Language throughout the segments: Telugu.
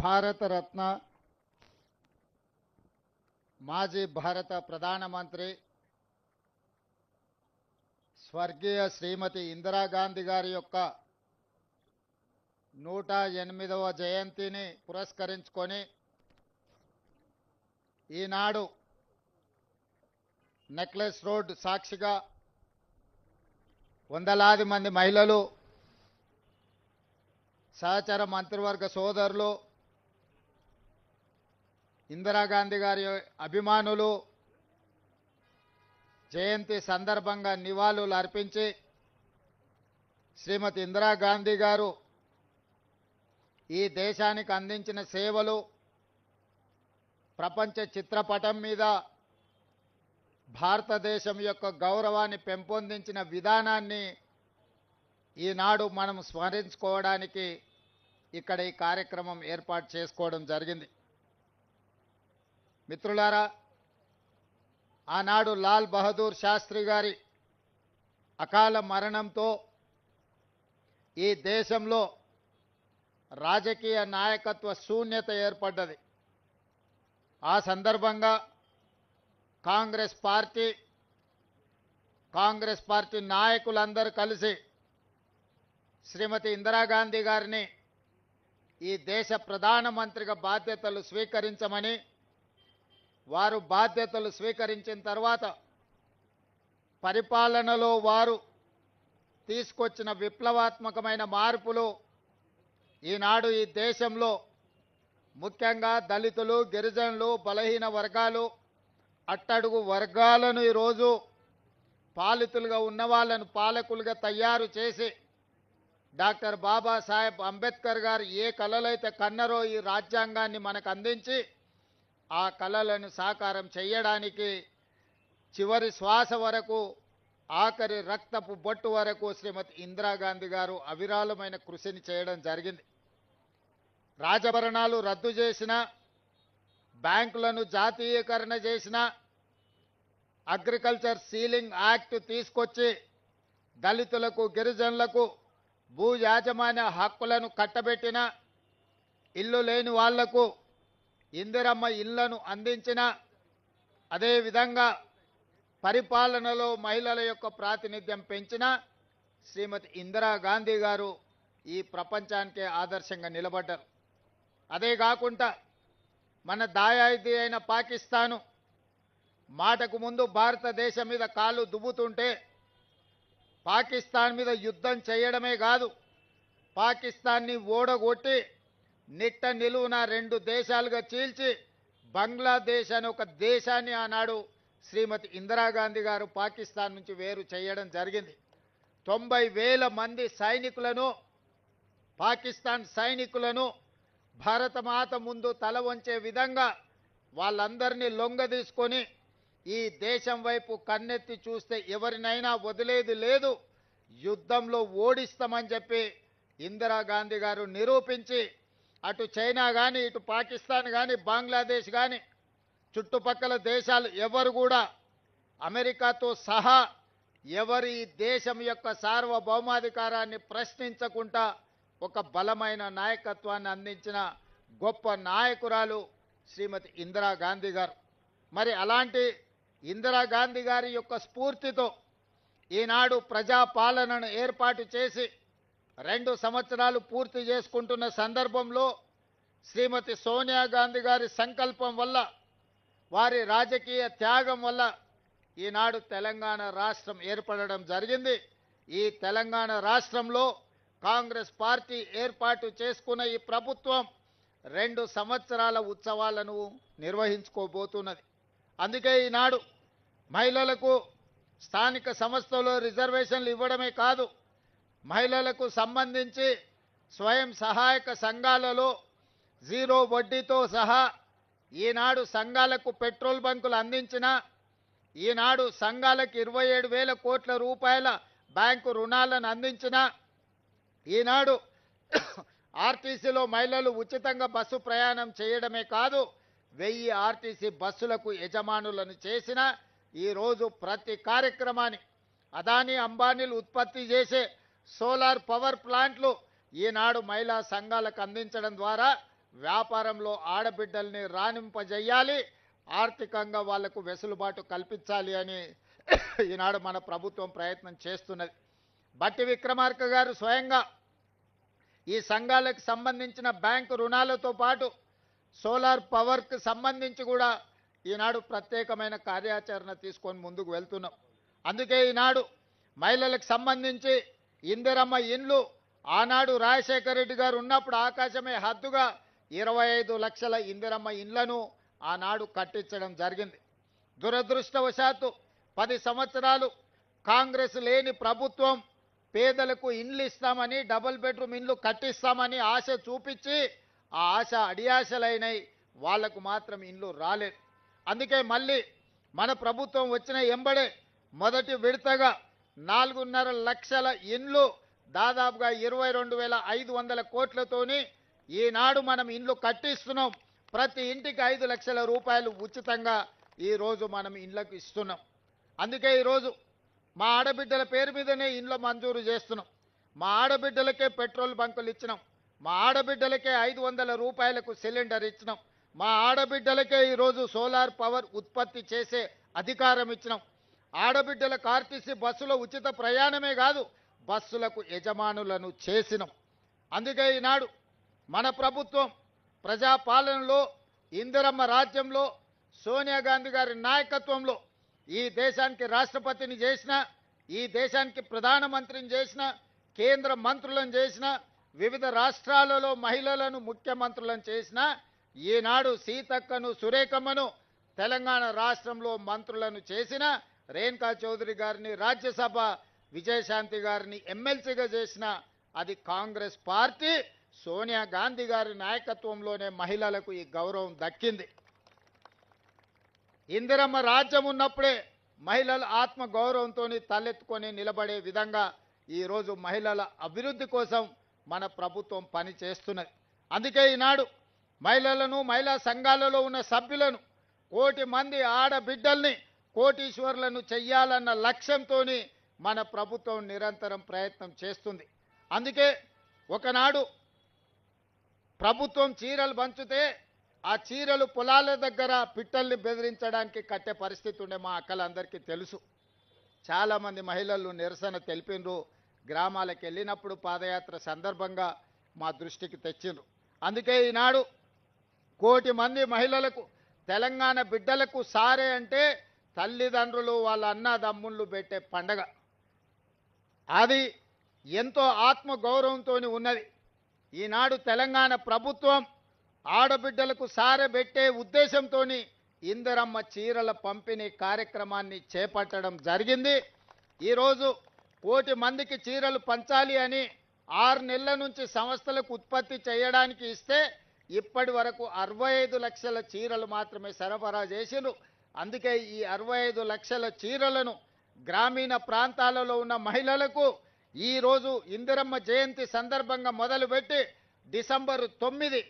భారతరత్న మాజీ భారత ప్రధానమంత్రి స్వర్గీయ శ్రీమతి ఇందిరాగాంధీ గారి యొక్క నూట ఎనిమిదవ జయంతిని పురస్కరించుకొని ఈనాడు నెక్లెస్ రోడ్ సాక్షిగా వందలాది మంది మహిళలు సహచర మంత్రివర్గ సోదరులు ఇందిరాగాంధీ గారి అభిమానులు జయంతి సందర్భంగా నివాళులు అర్పించి శ్రీమతి ఇందిరాగాంధీ గారు ఈ దేశానికి అందించిన సేవలు ప్రపంచ చిత్రపటం మీద భారతదేశం యొక్క గౌరవాన్ని పెంపొందించిన విధానాన్ని ఈనాడు మనం స్మరించుకోవడానికి ఇక్కడ ఈ కార్యక్రమం ఏర్పాటు చేసుకోవడం జరిగింది. మిత్రులారా ఆనాడు లాల్ బహదూర్ శాస్త్రి గారి అకాల మరణంతో ఈ దేశంలో రాజకీయ నాయకత్వ శూన్యత ఏర్పడ్డది. ఆ సందర్భంగా కాంగ్రెస్ పార్టీ కాంగ్రెస్ పార్టీ నాయకులందరూ కలిసి శ్రీమతి ఇందిరాగాంధీ గారిని ఈ దేశ ప్రధానమంత్రిగా బాధ్యతలు స్వీకరించమని వారు బాధ్యతలు స్వీకరించిన తర్వాత పరిపాలనలో వారు తీసుకొచ్చిన విప్లవాత్మకమైన మార్పులు ఈనాడు ఈ దేశంలో ముఖ్యంగా దళితులు గిరిజనులు బలహీన వర్గాలు అట్టడుగు వర్గాలను ఈరోజు పాలితులుగా ఉన్న వాళ్ళను పాలకులుగా తయారు చేసి డాక్టర్ బాబాసాహెబ్ అంబేద్కర్ గారు ఏ కళలైతే కన్నరో ఈ రాజ్యాంగాన్ని మనకు అందించి ఆ కళలను సాకారం చేయడానికి చివరి శ్వాస వరకు ఆఖరి రక్తపు బొట్టు వరకు శ్రీమతి ఇందిరాగాంధీ గారు అవిరాళమైన కృషిని చేయడం జరిగింది. రాజభరణాలు రద్దు చేసిన బ్యాంకులను జాతీయకరణ చేసిన అగ్రికల్చర్ సీలింగ్ యాక్ట్ తీసుకొచ్చి దళితులకు గిరిజనులకు భూ యాజమాన్య హక్కులను కట్టబెట్టిన ఇల్లు లేని వాళ్ళకు ఇందిరమ్మ ఇళ్ళను అందించిన అదేవిధంగా పరిపాలనలో మహిళల యొక్క ప్రాతినిధ్యం పెంచిన శ్రీమతి ఇందిరాగాంధీ గారు ఈ ప్రపంచానికే ఆదర్శంగా నిలబడ్డారు. అదే కాకుండా మన దాయాది అయిన పాకిస్తాను మాటకు ముందు భారతదేశం మీద కాలు దువ్వుతుంటే పాకిస్తాన్ మీద యుద్ధం చేయడమే కాదు పాకిస్తాన్ని ఓడగొట్టి నిట్ట నిలువున రెండు దేశాలుగా చీల్చి బంగ్లాదేశ్ అనే ఒక దేశాన్ని ఆనాడు శ్రీమతి ఇందిరాగాంధీ గారు పాకిస్తాన్ నుంచి వేరు చేయడం జరిగింది. తొంభై వేల మంది సైనికులను పాకిస్తాన్ సైనికులను భారతమాత ముందు తల వంచే విధంగా వాళ్ళందరినీ లొంగదీసుకొని ఈ దేశం వైపు కన్నెత్తి చూస్తే ఎవరినైనా వదిలేదు లేదు. యుద్ధంలో ఓడిస్తామని చెప్పి ఇందిరాగాంధీ గారు నిరూపించి అటు చైనా కానీ ఇటు పాకిస్తాన్ కానీ బంగ్లాదేశ్ కానీ చుట్టుపక్కల దేశాలు ఎవరు కూడా అమెరికాతో సహా ఎవరి దేశం యొక్క సార్వభౌమాధికారాన్ని ప్రశ్నించకుండా ఒక బలమైన నాయకత్వాన్ని అందించిన గొప్ప నాయకురాలు శ్రీమతి ఇందిరాగాంధీ గారు. మరి అలాంటి ఇందిరాగాంధీ గారి యొక్క స్ఫూర్తితో ఈనాడు ప్రజాపాలనను ఏర్పాటు చేసి రెండు సంవత్సరాలు పూర్తి చేసుకుంటున్న సందర్భంలో శ్రీమతి సోనియా గాంధీ గారి సంకల్పం వల్ల వారి రాజకీయ త్యాగం వల్ల ఈనాడు తెలంగాణ రాష్ట్రం ఏర్పడడం జరిగింది. ఈ తెలంగాణ రాష్ట్రంలో కాంగ్రెస్ పార్టీ ఏర్పాటు చేసుకున్న ఈ ప్రభుత్వం రెండు సంవత్సరాల ఉత్సవాలను నిర్వహించుకోబోతున్నది. అందుకే ఈనాడు మహిళలకు స్థానిక సంస్థలో రిజర్వేషన్లు ఇవ్వడమే కాదు మహిళలకు సంబంధించి స్వయం సహాయక సంఘాలలో జీరో వడ్డీతో సహా ఈనాడు సంఘాలకు పెట్రోల్ బంకులు అందించిన ఈనాడు సంఘాలకు ఇరవై ఏడు వేల కోట్ల రూపాయల బ్యాంకు రుణాలను అందించిన ఈనాడు ఆర్టీసీలో మహిళలు ఉచితంగా బస్సు ప్రయాణం చేయడమే కాదు వెయ్యి ఆర్టీసీ బస్సులకు యజమానులను చేసిన ఈరోజు ప్రతి కార్యక్రమాన్ని అదానీ అంబానీలు ఉత్పత్తి చేసే సోలార్ పవర్ ప్లాంట్లు ఈనాడు మహిళా సంఘాలకు అందించడం ద్వారా వ్యాపారంలో ఆడబిడ్డల్ని రాణింపజేయాలి ఆర్థికంగా వాళ్ళకు వెసులుబాటు కల్పించాలి అని ఈనాడు మన ప్రభుత్వం ప్రయత్నం చేస్తున్నది. బట్టి విక్రమార్క గారు స్వయంగా ఈ సంఘాలకు సంబంధించిన బ్యాంకు రుణాలతో పాటు సోలార్ పవర్కి సంబంధించి కూడా ఈనాడు ప్రత్యేకమైన కార్యాచరణ తీసుకొని ముందుకు వెళ్తున్నాం. అందుకే ఈనాడు మహిళలకు సంబంధించి ఇందిరమ్మ ఇండ్లు. ఆనాడు రాజశేఖర రెడ్డి గారు ఉన్నప్పుడు ఆకాశమే హద్దుగా ఇరవై ఐదు లక్షల ఇందిరమ్మ ఇండ్లను ఆనాడు కట్టించడం జరిగింది. దురదృష్టవశాత్తు పది సంవత్సరాలు కాంగ్రెస్ లేని ప్రభుత్వం పేదలకు ఇండ్లు ఇస్తామని డబుల్ బెడ్రూమ్ ఇండ్లు కట్టిస్తామని ఆశ చూపించి ఆ ఆశ అడియాశలైనవి వాళ్ళకు మాత్రం ఇండ్లు రాలేదు. అందుకే మళ్ళీ మన ప్రభుత్వం వచ్చిన ఎంబడే మొదటి విడతగా నాలుగున్నర లక్షల ఇండ్లు దాదాపుగా ఇరవై రెండు వేల ఐదు వందల కోట్లతోని ఈనాడు మనం ఇండ్లు కట్టిస్తున్నాం. ప్రతి ఇంటికి ఐదు లక్షల రూపాయలు ఉచితంగా ఈరోజు మనం ఇండ్లకు ఇస్తున్నాం. అందుకే ఈరోజు మా ఆడబిడ్డల పేరు మీదనే ఇండ్లు మంజూరు చేస్తున్నాం. మా ఆడబిడ్డలకే పెట్రోల్ బంకులు ఇచ్చినాం. మా ఆడబిడ్డలకే ఐదు వందల రూపాయలకు సిలిండర్ ఇచ్చినాం. మా ఆడబిడ్డలకే ఈరోజు సోలార్ పవర్ ఉత్పత్తి చేసే అధికారం ఇచ్చినాం. ఆడబిడ్డలకు ఆర్టీసీ బస్సులో ఉచిత ప్రయాణమే కాదు బస్సులకు యజమానులను చేసినాం. అందుకే ఈనాడు మన ప్రభుత్వం ప్రజాపాలనలో ఇందిరమ్మ రాజ్యంలో సోనియా గాంధీ గారి నాయకత్వంలో ఈ దేశానికి రాష్ట్రపతిని చేసిన ఈ దేశానికి ప్రధానమంత్రిని చేసిన కేంద్ర మంత్రులను చేసిన వివిధ రాష్ట్రాలలో మహిళలను ముఖ్యమంత్రులను చేసిన ఈనాడు సీతక్కను సురేఖమ్మను తెలంగాణ రాష్ట్రంలో మంత్రులను చేసిన రేణుకా చౌదరి గారిని రాజ్యసభ విజయశాంతి గారిని ఎమ్మెల్సీగా చేసిన అది కాంగ్రెస్ పార్టీ. సోనియా గాంధీ గారి నాయకత్వంలోనే మహిళలకు ఈ గౌరవం దక్కింది. ఇందిరమ్మ రాజ్యం ఉన్నప్పుడే మహిళల ఆత్మ గౌరవంతో తలెత్తుకొని నిలబడే విధంగా ఈరోజు మహిళల అభివృద్ధి కోసం మన ప్రభుత్వం పని చేస్తున్నది. అందుకే ఈనాడు మహిళలను మహిళా సంఘాలలో ఉన్న సభ్యులను కోటి మంది ఆడబిడ్డల్ని కోటీశ్వర్లను చెయ్యాలన్న లక్ష్యంతో మన ప్రభుత్వం నిరంతరం ప్రయత్నం చేస్తుంది. అందుకే ఒకనాడు ప్రభుత్వం చీరలు పంచితే ఆ చీరలు పొలాల దగ్గర పిట్టల్ని బెదిరించడానికి కట్టే పరిస్థితి ఉండే మా అక్కలందరికీ తెలుసు. చాలామంది మహిళలు నిరసన తెలిపినరు. గ్రామాలకు వెళ్ళినప్పుడు పాదయాత్ర సందర్భంగా మా దృష్టికి తెచ్చిండ్రు. అందుకే ఈనాడు కోటి మంది మహిళలకు తెలంగాణ బిడ్డలకు సారే అంటే తల్లిదండ్రులు వాళ్ళ అన్నదమ్ముళ్ళు పెట్టే పండగ. అది ఎంతో ఆత్మ గౌరవంతో ఉన్నది. ఈనాడు తెలంగాణ ప్రభుత్వం ఆడబిడ్డలకు సారెబెట్టే ఉద్దేశంతో ఇందరమ్మ చీరల పంపిణీ కార్యక్రమాన్ని చేపట్టడం జరిగింది. ఈరోజు కోటి మందికి చీరలు పంచాలి అని ఆరు నెలల నుంచి సంస్థలకు ఉత్పత్తి చేయడానికి ఇస్తే ఇప్పటి వరకు అరవై ఐదు లక్షల చీరలు మాత్రమే సరఫరా చేసిండ్రు. అందుకే ఈ అరవై ఐదు లక్షల చీరలను గ్రామీణ ప్రాంతాలలో ఉన్న మహిళలకు ఈరోజు ఇందిరమ్మ జయంతి సందర్భంగా మొదలుపెట్టి డిసెంబరు తొమ్మిది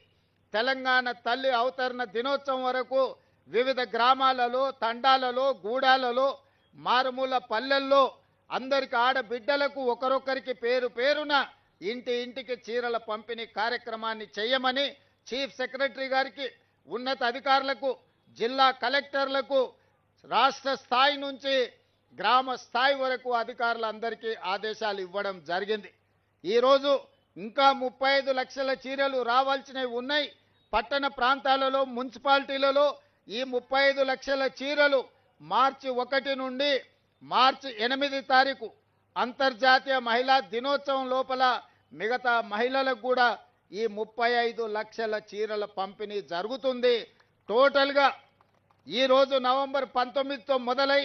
తెలంగాణ తల్లి అవతరణ దినోత్సవం వరకు వివిధ గ్రామాలలో తండాలలో గూడాలలో మారుమూల పల్లెల్లో అందరికి ఆడబిడ్డలకు ఒకరొకరికి పేరు పేరున ఇంటి ఇంటికి చీరల పంపిణీ కార్యక్రమాన్ని చేయమని చీఫ్ సెక్రటరీ గారికి ఉన్నత అధికారులకు జిల్లా కలెక్టర్లకు రాష్ట్ర స్థాయి నుంచి గ్రామ స్థాయి వరకు అధికారులందరికీ ఆదేశాలు ఇవ్వడం జరిగింది. ఈరోజు ఇంకా ముప్పై ఐదు లక్షల చీరలు రావాల్సినవి ఉన్నాయి. పట్టణ ప్రాంతాలలో మున్సిపాలిటీలలో ఈ ముప్పై ఐదు లక్షల చీరలు మార్చి ఒకటి నుండి మార్చి ఎనిమిది తారీఖు అంతర్జాతీయ మహిళా దినోత్సవం లోపల మిగతా మహిళలకు కూడా ఈ ముప్పై ఐదు లక్షల చీరల పంపిణీ జరుగుతుంది. టోటల్గా ఈరోజు నవంబర్ పంతొమ్మిదితో మొదలై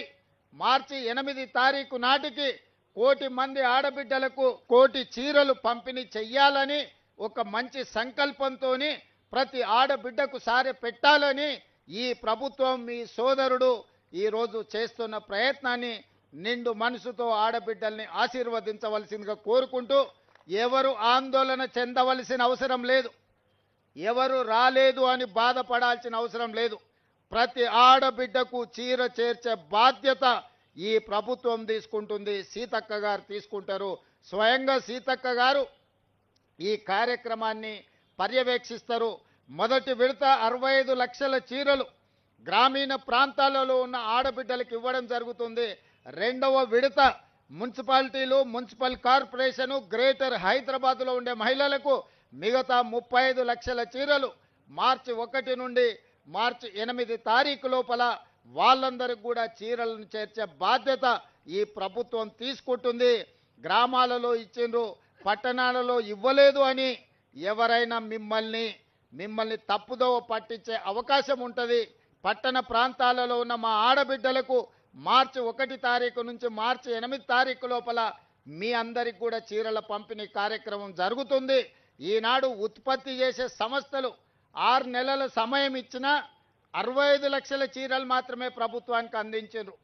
మార్చి ఎనిమిది తారీఖు నాటికి కోటి మంది ఆడబిడ్డలకు కోటి చీరలు పంపిణీ చెయ్యాలని ఒక మంచి సంకల్పంతో ప్రతి ఆడబిడ్డకు సారె పెట్టాలని ఈ ప్రభుత్వం మీ సోదరుడు ఈరోజు చేస్తున్న ప్రయత్నాన్ని నిండు మనసుతో ఆడబిడ్డల్ని ఆశీర్వదించవలసిందిగా కోరుకుంటూ ఎవరు ఆందోళన చెందవలసిన అవసరం లేదు. ఎవరు రాలేదు అని బాధపడాల్సిన అవసరం లేదు. ప్రతి ఆడబిడ్డకు చీర చేర్చే బాధ్యత ఈ ప్రభుత్వం తీసుకుంటుంది. సీతక్క గారు తీసుకుంటారు. స్వయంగా సీతక్క గారు ఈ కార్యక్రమాన్ని పర్యవేక్షిస్తారు. మొదటి విడత అరవై లక్షల చీరలు గ్రామీణ ప్రాంతాలలో ఉన్న ఆడబిడ్డలకు ఇవ్వడం జరుగుతుంది. రెండవ విడత మున్సిపాలిటీలు మున్సిపల్ కార్పొరేషను గ్రేటర్ హైదరాబాద్లో ఉండే మహిళలకు మిగతా ముప్పై ఐదు లక్షల చీరలు మార్చి ఒకటి నుండి మార్చి ఎనిమిది తారీఖు లోపల వాళ్ళందరికి కూడా చీరలను చేర్చే బాధ్యత ఈ ప్రభుత్వం తీసుకుంటుంది. గ్రామాలలో ఇచ్చిండ్రు పట్టణాలలో ఇవ్వలేదు అని ఎవరైనా మిమ్మల్ని మిమ్మల్ని తప్పుదోవ పట్టించే అవకాశం ఉంటుంది. పట్టణ ప్రాంతాలలో ఉన్న మా ఆడబిడ్డలకు మార్చి ఒకటి తారీఖు నుంచి మార్చి ఎనిమిది తారీఖు లోపల మీ అందరికి కూడా చీరల పంపిణీ కార్యక్రమం జరుగుతుంది. ఈనాడు ఉత్పత్తి చేసే సంస్థలు ఆరు నెలల సమయం ఇచ్చినా అరవై ఐదు లక్షల చీరలు మాత్రమే ప్రభుత్వానికి అందించారు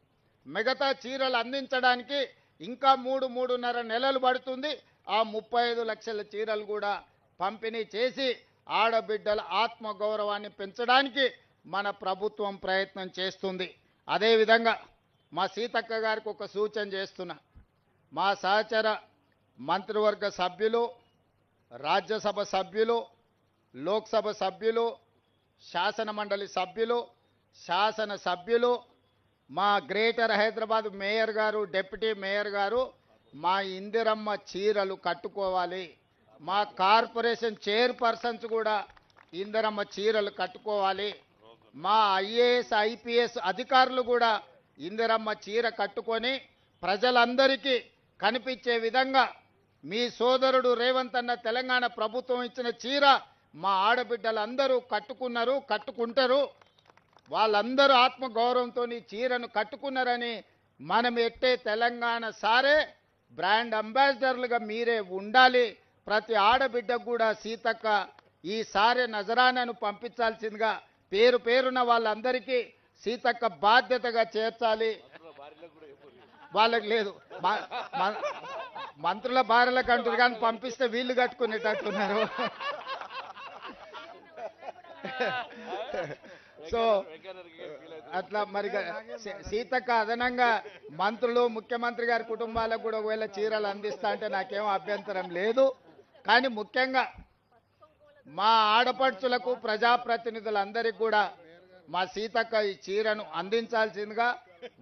మిగతా చీరలు అందించడానికి ఇంకా మూడు మూడున్నర నెలలు పడుతుంది. ఆ ముప్పై ఐదు లక్షల చీరలు కూడా పంపిణీ చేసి ఆడబిడ్డల ఆత్మగౌరవాన్ని పెంచడానికి మన ప్రభుత్వం ప్రయత్నం చేస్తుంది. అదేవిధంగా మా సీతక్క గారికి ఒక సూచన చేస్తున్నా. మా సహచర మంత్రివర్గ సభ్యులు రాజ్యసభ సభ్యులు లోక్సభ సభ్యులు శాసన మండలి సభ్యులు శాసన సభ్యులు మా greater Hyderabad mayor garu deputy mayor garu మా ఇందిరమ్మ చీరలు కట్టుకోవాలి. మా కార్పొరేషన్ చైర్పర్సన్స్ కూడా ఇందిరమ్మ చీరలు కట్టుకోవాలి. మా ఐఏఎస్ ఐపీఎస్ అధికారులు కూడా ఇందిరమ్మ చీర కట్టుకొని ప్రజలందరికీ కనిపించే విధంగా మీ సోదరుడు రేవంత్ అన్న తెలంగాణ ప్రభుత్వం ఇచ్చిన చీర మా ఆడబిడ్డలందరూ కట్టుకున్నారు కట్టుకుంటారు. వాళ్ళందరూ ఆత్మగౌరవంతో ఈ చీరను కట్టుకున్నారని మనం ఎట్టే తెలంగాణ సారే బ్రాండ్ అంబాసిడర్లుగా మీరే ఉండాలి. ప్రతి ఆడబిడ్డకు కూడా సీతక్క ఈ సారే నజరానను పంపించాల్సిందిగా పేరు పేరున వాళ్ళందరికీ సీతక్క బాధ్యతగా చేర్చాలి. వాళ్ళకి లేదు. మంత్రుల భార్యలకు అంటారు కానీ పంపిస్తే వీళ్ళు కట్టుకునేటట్టున్నారు. సో అట్లా మరి సీతక్క అదనంగా మంత్రులు ముఖ్యమంత్రి గారి కుటుంబాలకు కూడా ఒకవేళ చీరలు అందిస్తా అంటే నాకేం అభ్యంతరం లేదు. కానీ ముఖ్యంగా మా ఆడపడుచులకు ప్రజాప్రతినిధులందరికీ కూడా మా సీతక్క ఈ చీరను అందించాల్సిందిగా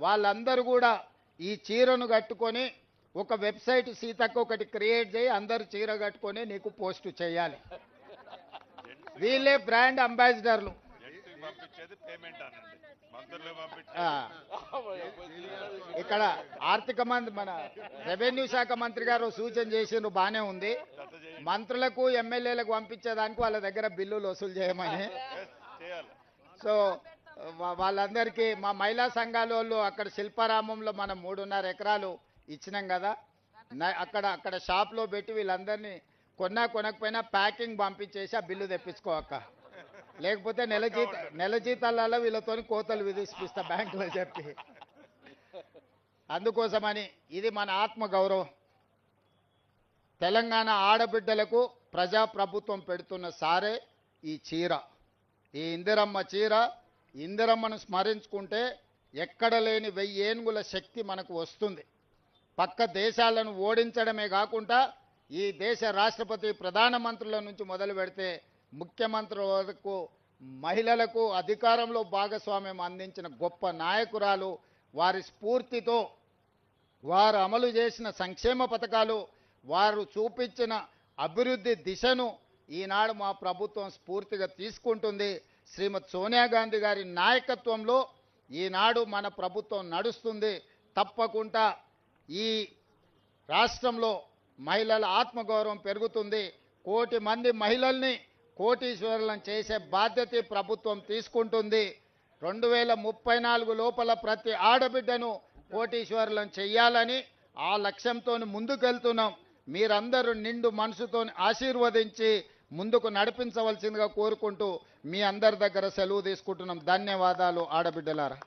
వాళ్ళందరూ కూడా ఈ చీరను కట్టుకొని ఒక వెబ్సైట్ సీతక్క ఒకటి క్రియేట్ చేయి అందరు చీర కట్టుకొని నీకు పోస్ట్ చేయాలి. వీళ్ళే బ్రాండ్ అంబాసిడర్లు. ఇక్కడ ఆర్థిక మంత్రి మన రెవెన్యూ శాఖ మంత్రి గారు సూచన చేసిండ్రు బానే ఉంది. మంత్రులకు ఎమ్మెల్యేలకు పంపించేదానికి వాళ్ళ దగ్గర బిల్లులు వసూలు చేయమని. సో వాళ్ళందరికీ మా మహిళా సంఘాల వాళ్ళు అక్కడ శిల్పారామంలో మనం మూడున్నర ఎకరాలు ఇచ్చినాం కదా. అక్కడ అక్కడ షాప్లో పెట్టి వీళ్ళందరినీ కొన్నా కొనకపోయినా ప్యాకింగ్ పంపించేసి ఆ బిల్లు తెప్పించుకో అక్క. లేకపోతే నెల జీత నెల జీతాలలో వీళ్ళతో కోతలు విధిస్పిస్తా బ్యాంకులో చెప్పి. అందుకోసమని ఇది మన ఆత్మ గౌరవం. తెలంగాణ ఆడబిడ్డలకు ప్రజాప్రభుత్వం పెడుతున్న సారే ఈ చీర. ఈ ఇందిరమ్మ చీర ఇందిరమ్మను స్మరించుకుంటే ఎక్కడ లేని వెయ్యేనుగుల శక్తి మనకు వస్తుంది. పక్క దేశాలను ఓడించడమే కాకుండా ఈ దేశ రాష్ట్రపతి ప్రధానమంత్రుల నుంచి మొదలు పెడితే ముఖ్యమంత్రుల వరకు మహిళలకు అధికారంలో భాగస్వామ్యం అందించిన గొప్ప నాయకురాలు వారి స్ఫూర్తితో వారు అమలు చేసిన సంక్షేమ పథకాలు వారు చూపించిన అభివృద్ధి దిశను ఈనాడు మా ప్రభుత్వం స్ఫూర్తిగా తీసుకుంటుంది. శ్రీమతి సోనియా గాంధీ గారి నాయకత్వంలో ఈనాడు మన ప్రభుత్వం నడుస్తుంది. తప్పకుండా ఈ రాష్ట్రంలో మహిళల ఆత్మగౌరవం పెరుగుతుంది. కోటి మంది మహిళల్ని కోటీశ్వరులను చేసే బాధ్యత ప్రభుత్వం తీసుకుంటుంది. రెండు వేల ముప్పై నాలుగు లోపల ప్రతి ఆడబిడ్డను కోటీశ్వరులను చేయాలని ఆ లక్ష్యంతో ముందుకెళ్తున్నాం. మీరందరూ నిండు మనసుతో ఆశీర్వదించి ముందుకు నడిపించవలసిందిగా కోరుకుంటూ మీ అందరి దగ్గర సెలవు తీసుకుంటున్నాం. ధన్యవాదాలు ఆడబిడ్డలారా.